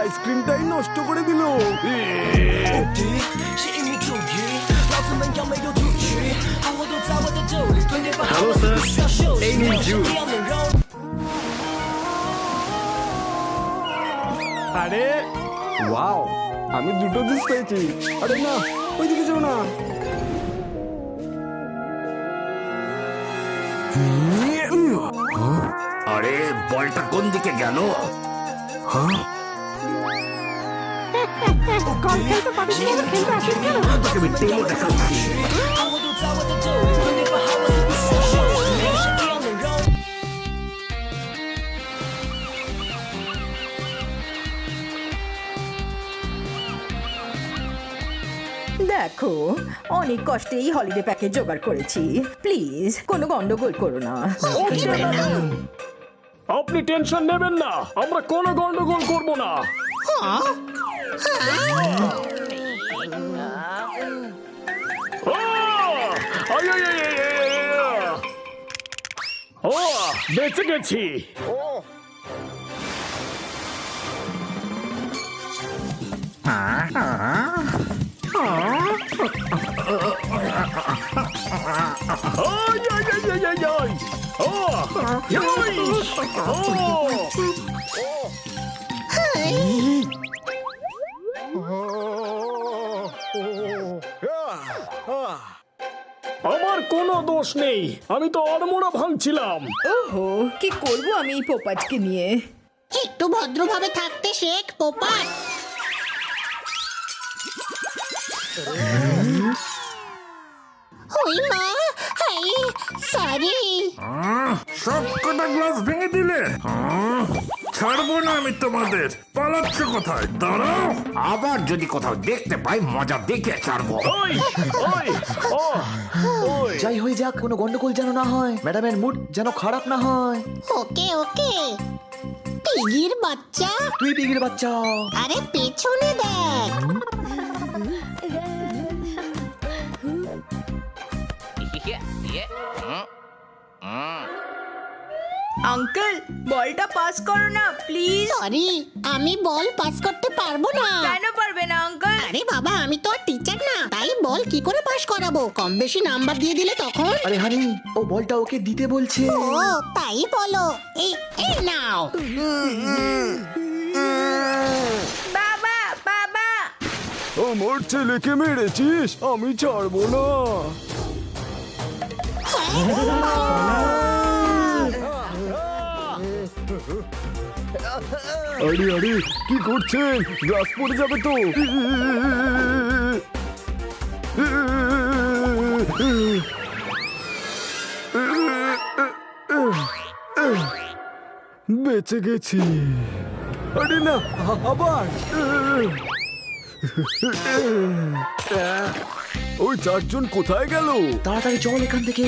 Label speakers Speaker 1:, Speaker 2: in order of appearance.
Speaker 1: আইসক্রিমটাই নষ্ট করে দিল।
Speaker 2: হ্যালো
Speaker 3: স্যার এই নিন জুস
Speaker 1: আরে ওয়াও আমি দুটো জুস পেয়েছি। আরে না ওইদিকে যাও না।
Speaker 2: আরে বলটা কোন দিকে গেল?
Speaker 3: হ্যাঁ?
Speaker 4: দেখো অনেক কষ্টে এই হলিডে প্যাকেজ জোগাড় করেছি। প্লিজ কোনো গন্ডগোল করো না।
Speaker 5: আপনি টেনশন নেবেন না আমরা কোনো গন্ডগোল করব না। হ্যাঁ? 别这个气！啊啊啊！啊呀呀呀呀呀！哦，哟！哦！আমার কোনো দোষ নেই। আমি তো অড়মোড়া ভাঙছিলাম।
Speaker 4: ওহো কি করব আমি এই পোপাটকে নিয়ে?
Speaker 6: একটু ভদ্রভাবে থাকতে শেখ পোপাট ওই মা হাই সরি
Speaker 2: সব কটা গ্লাস ভেঙে দিলে। ছাড়বো না আমি তোমাদের। পালাচ্ছ কোথায়? দাঁড়াও। আবার যদি কোথাও দেখতে পাই মজা দেখে ছাড়বো।
Speaker 5: ওই ওই ও ওই।
Speaker 7: যাই হয়ে যাক কোনো গন্ডগোল যেন না হয়। ম্যাডামের মুড যেন খারাপ না হয়।
Speaker 6: ওকে ওকে। পিগির বাচ্চা।
Speaker 7: তুই পিগির বাচ্চা।
Speaker 6: আরে পেছনে দেখ।
Speaker 4: আঙ্কেল বলটা পাস করো না প্লিজ
Speaker 6: সরি আমি বল পাস করতে পারব না।
Speaker 4: কেন পারবে না আঙ্কেল
Speaker 6: আরে বাবা আমি তো আর টিচার না তাই বল কি করে পাস করাবো? কম বেশি নাম্বার দিয়ে দিলে তখন?
Speaker 7: আরে হানি ও বলটা ওকে দিতে বলছে।
Speaker 6: ও তাই বলো। এই এই নাও।
Speaker 4: বাবা বাবা।
Speaker 1: আমার ছেলেকে মেরেছিস? আমি ছাড়বো না। আরে আরে, কি করছেন? গ্লাস পড়ে যাবে তো। বেঁচে গেছি। আরে না, আবার। ওই চারজন কোথায় গেল?
Speaker 7: তাড়াতাড়ি চল এখান থেকে।